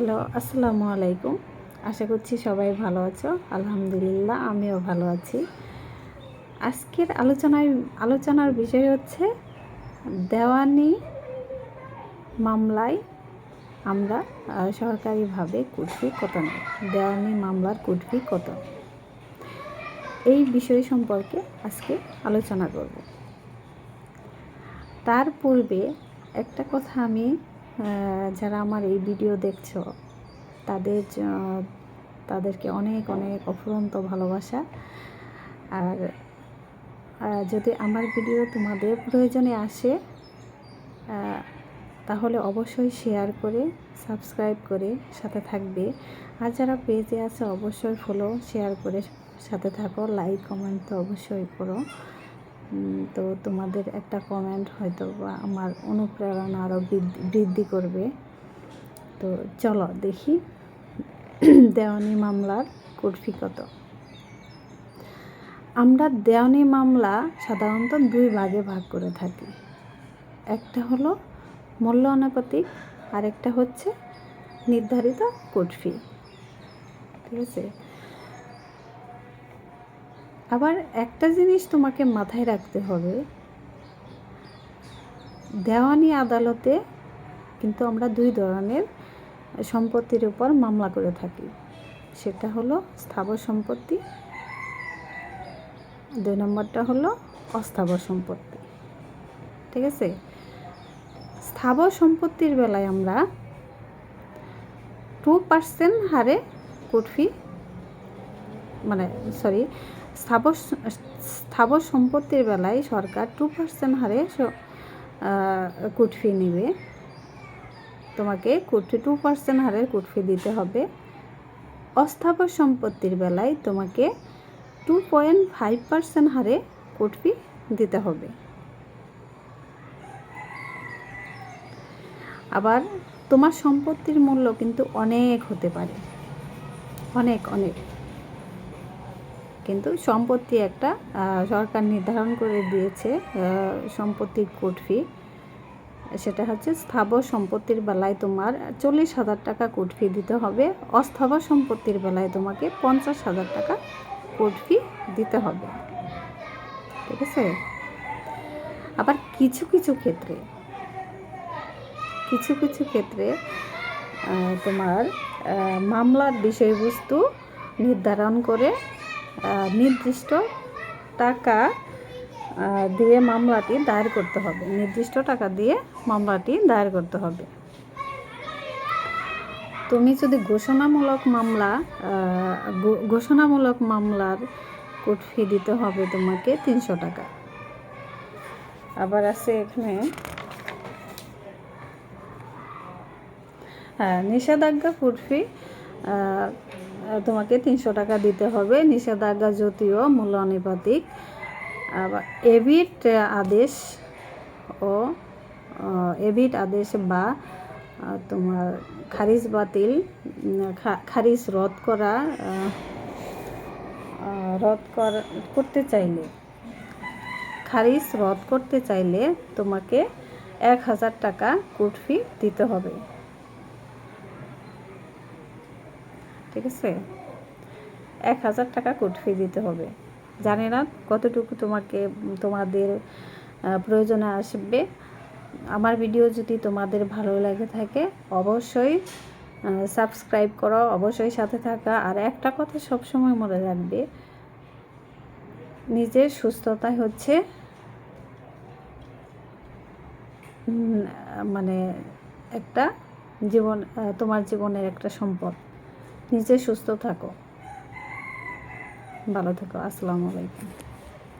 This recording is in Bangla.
হ্যালো, আসসালামু আলাইকুম। আশা করছি সবাই ভালো আছো। আলহামদুলিল্লাহ, আমিও ভালো আছি। আজকের আলোচনায়, আলোচনার বিষয় হচ্ছে দেওয়ানি মামলায় আমরা সরকারিভাবে কুটফি কত নেই দেওয়ানি মামলার কুটফি কত? এই বিষয় সম্পর্কে আজকে আলোচনা করব। তার পূর্বে একটা কথা আমি যারা আমার এই ভিডিও দেখছ, তাদের তাদেরকে অনেক অনেক অফুরন্ত ভালোবাসা। আর যদি আমার ভিডিও তোমাদের প্রয়োজনে আসে তাহলে অবশ্যই শেয়ার করে সাবস্ক্রাইব করে সাথে থাকবে। আর যারা পেজে আছে, অবশ্যই ফলো শেয়ার করে সাথে থাকো লাইক কমেন্ট তো অবশ্যই করো। তো তোমাদের একটা কমেন্ট হয়তো বা আমার অনুপ্রেরণা আরও বৃদ্ধি করবে। তো চলো দেখি, দেওয়ানি মামলার কুটফি কত? আমরা দেওয়ানি মামলা সাধারণত দুই ভাগে ভাগ করে থাকি। একটা হলো মূল্য আনুপাতিক আর একটা হচ্ছে নির্ধারিত কোর্ট ফি ঠিক আছে? আবার একটা জিনিস তোমাকে মাথায় রাখতে হবে। দেওয়ানি আদালতে কিন্তু আমরা দুই ধরনের সম্পত্তির উপর মামলা করে থাকি। সেটা হলো স্থাবর সম্পত্তি, দুই নম্বরটা হলো অস্থাবর সম্পত্তি। ঠিক আছে? স্থাবর সম্পত্তির বেলায় আমরা টু পার্সেন্ট হারে কোর্ট ফি মানে সরি স্থাবর স্থাবর সম্পত্তির বেলায় সরকার টু পার্সেন্ট হারে কুটফি নেবে। তোমাকে কোর্ট টু পার্সেন্ট হারে কোর্ট ফি দিতে হবে। অস্থাবর সম্পত্তির বেলায় তোমাকে টু পয়েন্ট ফাইভ পার্সেন্ট হারে কোর্ট ফি দিতে হবে। আবার তোমার সম্পত্তির মূল্য কিন্তু অনেক হতে পারে। অনেক অনেক। সম্পত্তি একটা সরকার নির্ধারণ করে দিয়েছে সম্পত্তির কোর্ট ফি সেটা হচ্ছে স্থাবর সম্পত্তির বেলায় তোমার চল্লিশ হাজার টাকা কোর্ট ফি দিতে হবে, অস্থাবর সম্পত্তির বেলায় তোমাকে পঞ্চাশ হাজার টাকা কোর্ট ফি দিতে হবে। ঠিক আছে? আবার কিছু কিছু ক্ষেত্রে, কিছু কিছু ক্ষেত্রে তোমার মামলার বিষয়বস্তু নির্ধারণ করে নির্দিষ্ট টাকা দিয়ে মামলাটি দায়ের করতে হবে। নির্দিষ্ট টাকা দিয়ে মামলাটি দায়ের করতে হবে। তুমি যদি ঘোষণামূলক মামলা ঘোষণামূলক মামলার কোর্ট ফি দিতে হবে তোমাকে তিনশো টাকা। আবার আছে এখানে হ্যাঁ নিষেধাজ্ঞা কোর্ট ফি তোমাকে তিনশো টাকা দিতে হবে নিষেধাজ্ঞা যদিও মূল্য আনুপাতিক এবিট আদেশ ও এবিট আদেশ বা তোমার খারিজ বাতিল খারিজ রদ করা রদ করা, করতে চাইলে, খারিজ রদ করতে চাইলে তোমাকে এক হাজার টাকা কোর্ট ফি দিতে হবে। ঠিক আছে? এক হাজার টাকা কোর্ট ফি দিতে হবে। জানি না কতটুকু তোমাকে, তোমাদের প্রয়োজনে আসবে। আমার ভিডিও যদি তোমাদের ভালো লাগে থাকে, অবশ্যই সাবস্ক্রাইব করো, অবশ্যই সাথে থাকা। আর একটা কথা সবসময় মনে রাখবে, নিজের সুস্থতাই হচ্ছে মানে একটা জীবন তোমার জীবনের একটা সম্পদ। নিজে সুস্থ থাকো। ভালো থেকো। আসসালামু আলাইকুম।